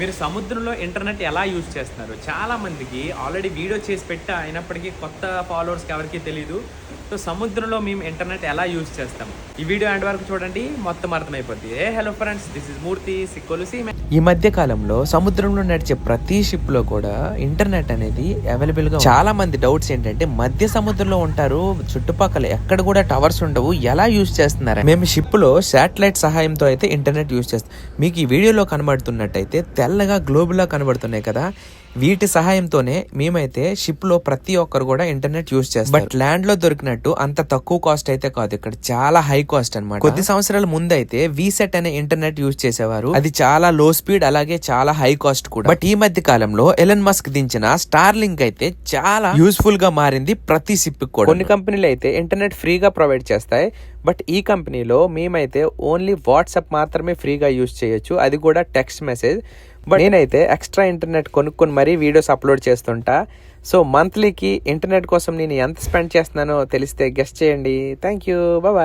మీరు సముద్రంలో ఇంటర్నెట్ ఎలా యూజ్ చేస్తున్నారు? చాలామందికి ఆల్రెడీ వీడియో చేసి పెట్టా అయినప్పటికీ కొత్త ఫాలోవర్స్కి ఎవరికీ తెలియదు సో సముద్రంలో మేము ఇంటర్నెట్ ఎలా యూజ్ చేస్తాం? ఈ వీడియో ఎండ్ వరకు చూడండి మొత్తం అర్థమైపోద్ది. ఏ hello friends this is Murthy సిక్కోలుసి ఈ మధ్య కాలంలో సముద్రంలో నడిచే ప్రతి షిప్లో కూడా ఇంటర్నెట్ అనేది అవైలబుల్గా చాలా మంది డౌట్స్ ఏంటంటే మధ్య సముద్రంలో ఉంటారు చుట్టుపక్కల ఎక్కడ కూడా టవర్స్ ఉండవు ఎలా యూజ్ చేస్తున్నారు? మేము షిప్లో శాటిలైట్ సహాయంతో అయితే ఇంటర్నెట్ యూజ్ చేస్తాం. మీకు ఈ వీడియోలో కనబడుతున్నట్టయితే తెల్లగా గ్లోబుల్గా కనబడుతున్నాయి కదా వీటి సహాయంతోనే మేమైతే షిప్లో ప్రతి ఒక్కరు కూడా ఇంటర్నెట్ యూజ్ చేస్తాం. బట్ ల్యాండ్లో దొరికినట్టు అంత తక్కువ కాస్ట్ అయితే కాదు ఇక్కడ చాలా హై కాస్ట్ అన్నమాట. కొద్ది సంవత్సరాల ముందైతే వీసెట్ అనే ఇంటర్నెట్ యూజ్ చేసేవారు. అది చాలా లో స్పీడ్ అలాగే చాలా హై కాస్ట్ కూడా. బట్ ఈ మధ్య కాలంలో ఎలన్ మస్క్ దించిన స్టార్ లింక్ అయితే చాలా యూస్ఫుల్గా మారింది ప్రతి షిప్ కూడా. కొన్ని కంపెనీలు అయితే ఇంటర్నెట్ ఫ్రీగా ప్రొవైడ్ చేస్తాయి బట్ ఈ కంపెనీలో మేమైతే ఓన్లీ వాట్సాప్ మాత్రమే ఫ్రీగా యూజ్ చేయొచ్చు. అది కూడా టెక్స్ట్ మెసేజ్ బట్ నేనైతే ఎక్స్ట్రా ఇంటర్నెట్ కొనుక్కొని మరీ వీడియోస్ అప్లోడ్ చేస్తుంటా. సో మంత్లీకి ఇంటర్నెట్ కోసం నేను ఎంత స్పెండ్ చేస్తున్నానో తెలిస్తే గెస్ట్ చేయండి. Thank you bye